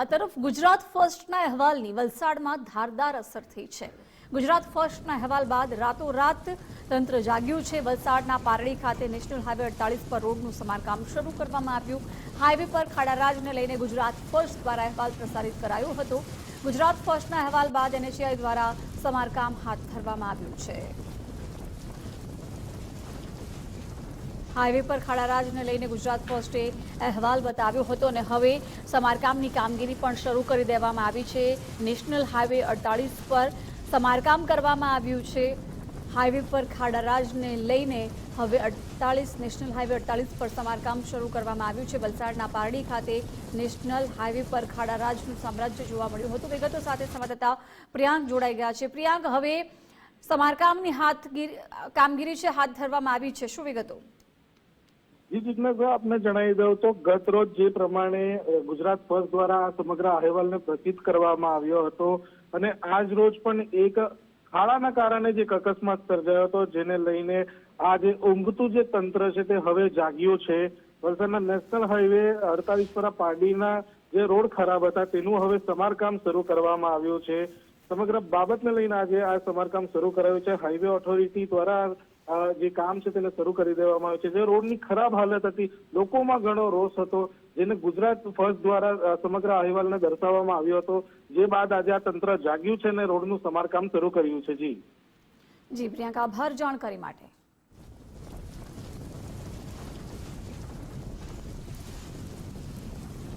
આ તરફ ગુજરાત ફર્સ્ટના અહેવાલની વલસાડમાં ધારદાર અસર થઈ છે. ગુજરાત ફર્સ્ટના અહેવાલ બાદ રાતોરાત તંત્ર જાગ્યું છે. વલસાડના પારડી ખાતે નેશનલ હાઈવે અડતાલીસ પર રોડનું સમારકામ શરૂ કરવામાં આવ્યું. હાઈવે પર ખાડારાજને લઈને ગુજરાત ફર્સ્ટ દ્વારા અહેવાલ પ્રસારિત કરાયો હતો. ગુજરાત ફર્સ્ટના અહેવાલ બાદ એનએચઆઈ દ્વારા સમારકામ હાથ ધરવામાં આવ્યું છે. હાઈવે પર ખાડારાજને લઈને ગુજરાત પોસ્ટે અહેવાલ બતાવ્યો હતો અને હવે સમારકામની કામગીરી પણ શરૂ કરી દેવામાં આવી છે. નેશનલ હાઈવે અડતાલીસ પર સમારકામ કરવામાં આવ્યું છે. હાઈવે પર ખાડારાજને લઈને હવે અડતાલીસ નેશનલ હાઈવે અડતાલીસ પર સમારકામ શરૂ કરવામાં આવ્યું છે. વલસાડના પારડી ખાતે નેશનલ હાઈવે પર ખાડારાજનું સામ્રાજ્ય જોવા મળ્યું હતું. વિગતો સાથે સંવાદદાતા પ્રિયાંક જોડાઈ ગયા છે. પ્રિયાંક, હવે સમારકામની હાથ કામગીરી છે, હાથ ધરવામાં આવી છે. શું વિગતો? જી જિજ્ઞેશભાઈ આપને જણાવી દઉં તો ગત રોજ જે પ્રમાણે ગુજરાત ફર્સ્ટ દ્વારા આ સમગ્ર અહેવાલને પ્રસિદ્ધ કરવામાં આવ્યો હતો અને આજ રોજ પણ એક ખાડાના કારણે જે અકસ્માત સર્જાયો હતો, જેને લઈને આ જે ઊંઘતું જે તંત્ર છે તે હવે જાગ્યું છે. વલસાડના નેશનલ હાઈવે અડતાલીસ પર પાડીના જે રોડ ખરાબ હતા તેનું હવે સમારકામ શરૂ કરવામાં આવ્યું છે. સમગ્ર બાબતને લઈને આજે આ સમારકામ શરૂ કરાયું છે. હાઈવે ઓથોરિટી દ્વારા જે કામ છે તેને શરૂ કરી દેવામાં આવ્યું છે. જે રોડની ખરાબ હાલત હતી, લોકોમાં ઘણો રોષ હતો, જેને ગુજરાત ફર્સ્ટ દ્વારા સમગ્ર અહેવાલને દર્શાવવામાં આવ્યો હતો. જે બાદ આજે આ તંત્ર જાગ્યું છે અને રોડનું સમારકામ શરૂ કર્યું છે. જી. જી, પ્રિયંકા, આભાર જાણકારી માટે.